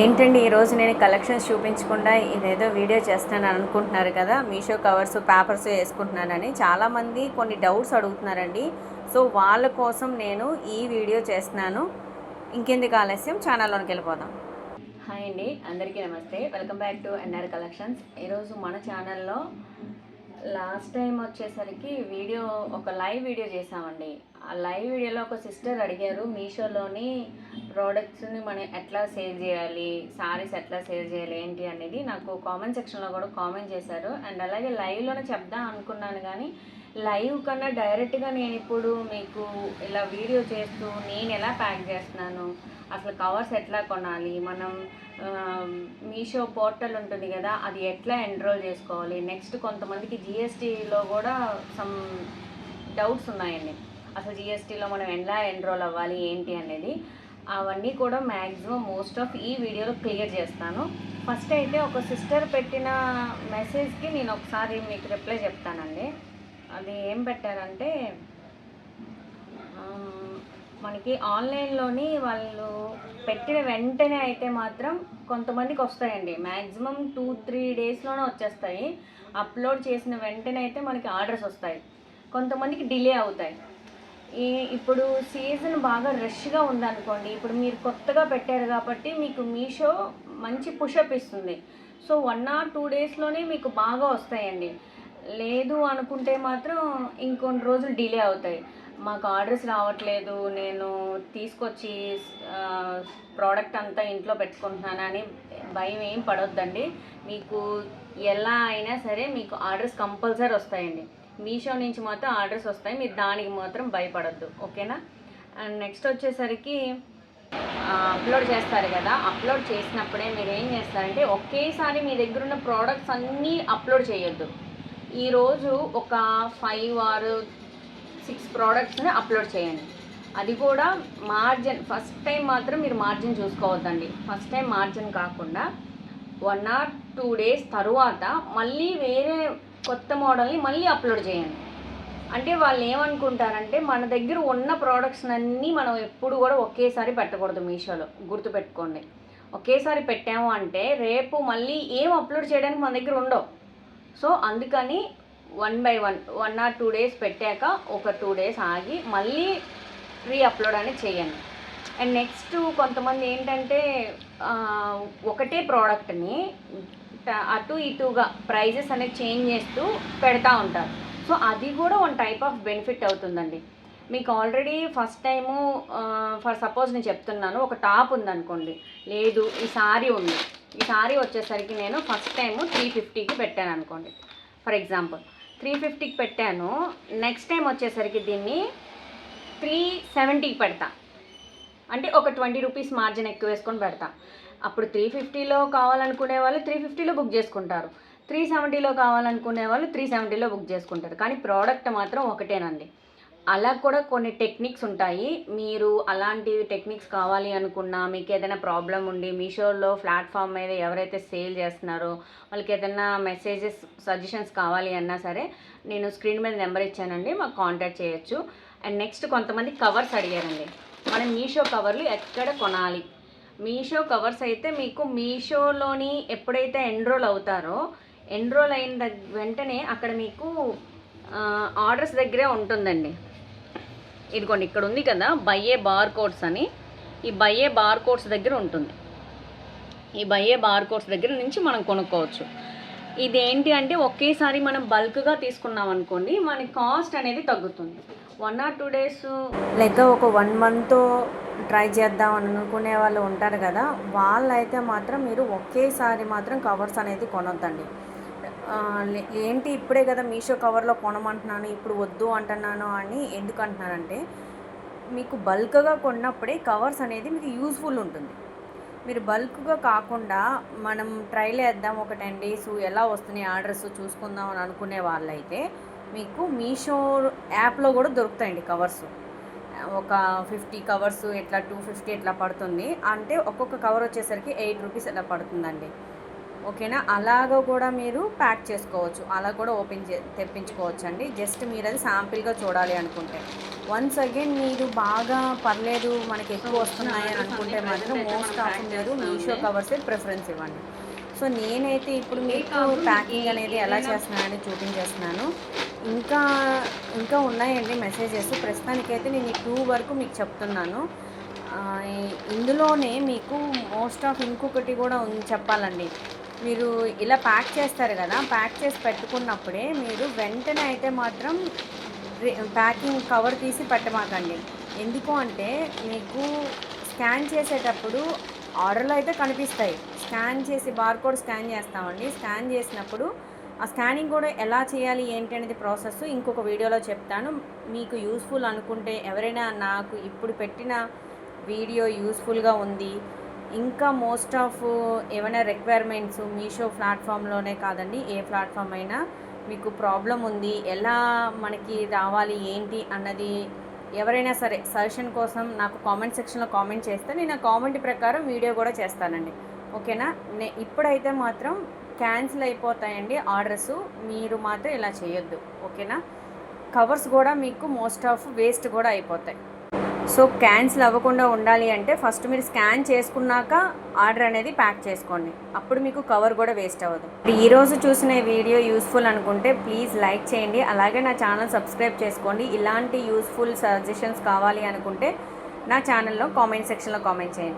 ఏంటండి ఈరోజు నేను కలెక్షన్స్ చూపించకుండా ఇదేదో వీడియో చేస్తాను అనుకుంటున్నారు కదా మీషో కవర్స్ పేపర్స్ వేసుకుంటున్నానని. చాలామంది కొన్ని డౌట్స్ అడుగుతున్నారండి. సో వాళ్ళ కోసం నేను ఈ వీడియో చేస్తున్నాను. ఇంకెందుకు ఆలస్యం? ఛానల్లోకి వెళ్ళిపోదాం. హాయ్ అండి అందరికీ నమస్తే. Welcome back to NR collections. ఈరోజు మన ఛానల్లో లాస్ట్ టైం వచ్చేసరికి వీడియో ఒక లైవ్ వీడియో చేసామండి ఆ లైవ్ వీడియోలో ఒక సిస్టర్ అడిగారు మీషోలోని ప్రోడక్ట్స్ని మనం ఎట్లా సేల్ చేయాలి సారీస్ ఎట్లా సేల్ చేయాలి ఏంటి అనేది నాకు కామెంట్ సెక్షన్లో కూడా కామెంట్ చేశారు. అండ్ అలాగే లైవ్లోనే చెప్దాం అనుకున్నాను కానీ లైవ్ కన్నా డైరెక్ట్గా నేను ఇప్పుడు మీకు ఇలా వీడియో చేస్తూ నేను ఎలా ప్యాక్ చేస్తున్నాను అసలు కవర్స్ ఎట్లా కొనాలి? మనం మీషో పోర్టల్ ఉంటుంది కదా అది ఎట్లా ఎన్రోల్ చేసుకోవాలి? నెక్స్ట్ కొంతమందికి జిఎస్టీలో కూడా సమ్ డౌట్స్ ఉన్నాయండి. అసలు జిఎస్టీలో మనం ఎలా ఎన్రోల్ అవ్వాలి ఏంటి అనేది అవన్నీ కూడా మ్యాక్సిమం మోస్ట్ ఆఫ్ ఈ వీడియోలో క్లియర్ చేస్తాను. ఫస్ట్ అయితే ఒక సిస్టర్ పెట్టిన మెసేజ్కి నేను ఒకసారి మీకు రిప్లై చెప్తానండి. అది ఏం పెట్టారంటే మనకి ఆన్లైన్లోని వాళ్ళు పెట్టిన వెంటనే అయితే మాత్రం కొంతమందికి వస్తాయండి. మ్యాక్సిమం టూ త్రీ డేస్లోనే వచ్చేస్తాయి. అప్లోడ్ చేసిన వెంటనే అయితే మనకి ఆర్డర్స్ వస్తాయి. కొంతమందికి డిలే అవుతాయి. ఈ ఇప్పుడు సీజన్ బాగా రష్గా ఉందనుకోండి ఇప్పుడు మీరు కొత్తగా పెట్టారు కాబట్టి మీకు మీషో మంచి పుషప్ ఇస్తుంది. సో వన్ ఆర్ టూ డేస్లోనే మీకు బాగా వస్తాయండి. లేదు అనుకుంటే మాత్రం ఇంకొన్ని రోజులు డిలే అవుతాయి. మాకు ఆర్డర్స్ రావట్లేదు నేను తీసుకొచ్చి ప్రోడక్ట్ అంతా ఇంట్లో పెట్టుకుంటున్నానని భయం ఏం పడొద్దండి. మీకు ఎలా అయినా సరే మీకు ఆర్డర్స్ కంపల్సరీ వస్తాయండి. మీషో నుంచి మాత్రం ఆర్డర్స్ వస్తాయి మీరు దానికి మాత్రం భయపడొద్దు. ఓకేనా? అండ్ నెక్స్ట్ వచ్చేసరికి అప్లోడ్ చేస్తారు కదా అప్లోడ్ చేసినప్పుడే మీరు ఏం చేస్తారంటే ఒకేసారి మీ దగ్గర ఉన్న ప్రోడక్ట్స్ అన్నీ అప్లోడ్ చేయొద్దు. ఈరోజు ఒక ఫైవ్ ఆర్ సిక్స్ ప్రోడక్ట్స్ని అప్లోడ్ చేయండి. అది కూడా మార్జిన్ ఫస్ట్ టైం మాత్రం మీరు మార్జిన్ చూసుకోవద్దండి. ఫస్ట్ టైం మార్జిన్ కాకుండా వన్ ఆర్ టూ డేస్ తరువాత మళ్ళీ వేరే కొత్త మోడల్ని మళ్ళీ అప్లోడ్ చేయండి. అంటే వాళ్ళు ఏమనుకుంటారంటే మన దగ్గర ఉన్న ప్రోడక్ట్స్ అన్నీ మనం ఎప్పుడు కూడా ఒకేసారి పెట్టకూడదు మీషోలో. గుర్తుపెట్టుకోండి. ఒకేసారి పెట్టాము అంటే రేపు మళ్ళీ ఏం అప్లోడ్ చేయడానికి మన దగ్గర ఉండవు. సో అందుకని one by one one or two days పెట్టాక ఒక టూ డేస్ ఆగి మళ్ళీ రీ అప్లోడ్ అనేది చేయండి. అండ్ నెక్స్ట్ కొంతమంది ఏంటంటే ఒకటే ప్రోడక్ట్ని అటు ఇటుగా ప్రైజెస్ అనేది చేంజ్ చేస్తూ పెడతా ఉంటారు. సో అది కూడా వన్ టైప్ ఆఫ్ బెనిఫిట్ అవుతుందండి. మీకు already first time for suppose నేను చెప్తున్నాను ఒక టాప్ ఉందనుకోండి. లేదు ఈ సారీ ఉంది. ఈ సారీ వచ్చేసరికి నేను ఫస్ట్ టైము త్రీ ఫిఫ్టీకి పెట్టాను అనుకోండి. ఫర్ ఎగ్జాంపుల్ త్రీ ఫిఫ్టీకి పెట్టాను నెక్స్ట్ టైం వచ్చేసరికి దీన్ని త్రీ సెవెంటీకి పెడతా. అంటే ఒక ట్వంటీ రూపీస్ మార్జిన్ ఎక్కువ వేసుకొని పెడతా. అప్పుడు త్రీ ఫిఫ్టీలో కావాలనుకునే వాళ్ళు త్రీ ఫిఫ్టీలో బుక్ చేసుకుంటారు. త్రీ సెవెంటీలో కావాలనుకునే వాళ్ళు త్రీ సెవెంటీలో బుక్ చేసుకుంటారు. కానీ ప్రోడక్ట్ మాత్రం ఒకటేనండి. అలా కూడా కొన్ని టెక్నిక్స్ ఉంటాయి. మీరు అలాంటి టెక్నిక్స్ కావాలి అనుకున్నా మీకు ఏదైనా ప్రాబ్లం ఉండి మీషోలో ప్లాట్ఫామ్ మీద ఎవరైతే సేల్ చేస్తున్నారో వాళ్ళకి ఏదైనా మెసేజెస్ సజెషన్స్ కావాలి అన్నా సరే నేను స్క్రీన్ మీద నెంబర్ ఇచ్చానండి మాకు కాంటాక్ట్ చేయొచ్చు. అండ్ నెక్స్ట్ కొంతమంది కవర్స్ అడిగారండి. మనం మీషో కవర్లు ఎక్కడ కొనాలి? మీషో కవర్స్ అయితే మీకు మీషోలోని ఎప్పుడైతే ఎన్రోల్ అవుతారో ఎన్రోల్ అయిన వెంటనే అక్కడ మీకు ఆర్డర్స్ దగ్గరే ఉంటుందండి. ఇదిగోండి ఇక్కడ ఉంది కదా బయ్యే బార్ కోడ్స్ అని. ఈ బయ్యే బార్ కోడ్స్ దగ్గర ఉంటుంది. ఈ బయ్యే బార్ కోడ్స్ దగ్గర నుంచి మనం కొనుక్కోవచ్చు. ఇది ఏంటి అంటే ఒకేసారి మనం బల్క్గా తీసుకున్నాం అనుకోండి మన కాస్ట్ అనేది తగ్గుతుంది. వన్ ఆర్ టూ డేస్ లేక ఒక వన్ మంత్ ట్రై చేద్దాం అనుకునే వాళ్ళు ఉంటారు కదా వాళ్ళైతే మాత్రం మీరు ఒకేసారి మాత్రం కవర్స్ అనేది కొనొద్దండి. ఏంటి ఇప్పుడే కదా మీషో కవర్లో కొనమంటున్నాను ఇప్పుడు వద్దు అంటున్నాను అని ఎందుకు అంటున్నానంటే మీకు బల్క్గా కొన్నప్పుడే కవర్స్ అనేది మీకు యూస్ఫుల్ ఉంటుంది. మీరు బల్క్గా కాకుండా మనం ట్రైల్ వేద్దాం ఒక టెన్ డేస్ ఎలా వస్తున్నాయి ఆర్డర్స్ చూసుకుందాం అని అనుకునే వాళ్ళైతే మీకు మీషో యాప్లో కూడా దొరుకుతాయండి కవర్స్. ఒక ఫిఫ్టీ కవర్స్ ఇట్లా టూ ఫిఫ్టీ ఇట్లా పడుతుంది అంటే ఒక్కొక్క కవర్ వచ్చేసరికి ఎయిట్ రూపీస్ ఇట్లా పడుతుందండి. ఓకేనా? అలాగ కూడా మీరు ప్యాక్ చేసుకోవచ్చు. అలా కూడా ఓపెన్ చే తెప్పించుకోవచ్చు అండి జస్ట్ మీరు అది శాంపిల్గా చూడాలి అనుకుంటే. వన్స్ అగైన్ మీరు బాగా పర్లేదు మనకి ఎక్కువ వస్తున్నాయి అని అనుకుంటే మాత్రం మోస్ట్ ఆఫ్ మీరు మీషో కవర్సే ప్రిఫరెన్స్ ఇవ్వండి. సో నేనైతే ఇప్పుడు మీకు ప్యాకింగ్ అనేది ఎలా చేస్తున్నానని చూపించేస్తున్నాను. ఇంకా ఇంకా ఉన్నాయండి మెసేజెస్. ప్రస్తుతానికైతే నేను ఈ టూ వరకు మీకు చెప్తున్నాను. ఇందులోనే మీకు మోస్ట్ ఆఫ్ ఇంకొకటి కూడా ఉంది చెప్పాలండి. మీరు ఇలా ప్యాక్ చేస్తారు కదా ప్యాక్ చేసి పెట్టుకున్నప్పుడే మీరు వెంటనే అయితే మాత్రం ప్యాకింగ్ కవర్ తీసి పెట్టమాకండి. ఎందుకు అంటే మీకు స్కాన్ చేసేటప్పుడు ఆర్డర్లు అయితే కనిపిస్తాయి. స్కాన్ చేసి బార్కోడ్ స్కాన్ చేస్తామండి. స్కాన్ చేసినప్పుడు ఆ స్కానింగ్ కూడా ఎలా చేయాలి ఏంటి అనేది ప్రాసెస్ ఇంకొక వీడియోలో చెప్తాను. మీకు యూస్ఫుల్ అనుకుంటే ఎవరైనా నాకు ఇప్పుడు పెట్టిన వీడియో యూస్ఫుల్గా ఉంది ఇంకా మోస్ట్ ఆఫ్ ఏమైనా రిక్వైర్మెంట్స్ మీషో ప్లాట్ఫామ్లోనే కాదండి ఏ ప్లాట్ఫామ్ అయినా మీకు ప్రాబ్లం ఉంది ఎలా మనకి రావాలి ఏంటి అన్నది ఎవరైనా సరే సజెషన్ కోసం నాకు కామెంట్ సెక్షన్లో కామెంట్ చేస్తే నేను ఆ కామెంట్ ప్రకారం వీడియో కూడా చేస్తానండి. ఓకేనా? నే ఇప్పుడైతే మాత్రం క్యాన్సిల్ అయిపోతాయండి ఆర్డర్స్ మీరు మాత్రం ఇలా చేయొద్దు. ఓకేనా? కవర్స్ కూడా మీకు మోస్ట్ ఆఫ్ వేస్ట్ కూడా అయిపోతాయి. సో క్యాన్సిల్ అవ్వకుండా ఉండాలి అంటే ఫస్ట్ మీరు స్కాన్ చేసుకున్నాక ఆర్డర్ అనేది ప్యాక్ చేసుకోండి. అప్పుడు మీకు కవర్ కూడా వేస్ట్ అవ్వదు. ఈరోజు చూసిన వీడియో యూస్ఫుల్ అనుకుంటే ప్లీజ్ లైక్ చేయండి. అలాగే నా ఛానల్ సబ్స్క్రైబ్ చేసుకోండి. ఇలాంటి యూస్ఫుల్ సజెషన్స్ కావాలి అనుకుంటే నా ఛానల్లో కామెంట్ సెక్షన్లో కామెంట్ చేయండి.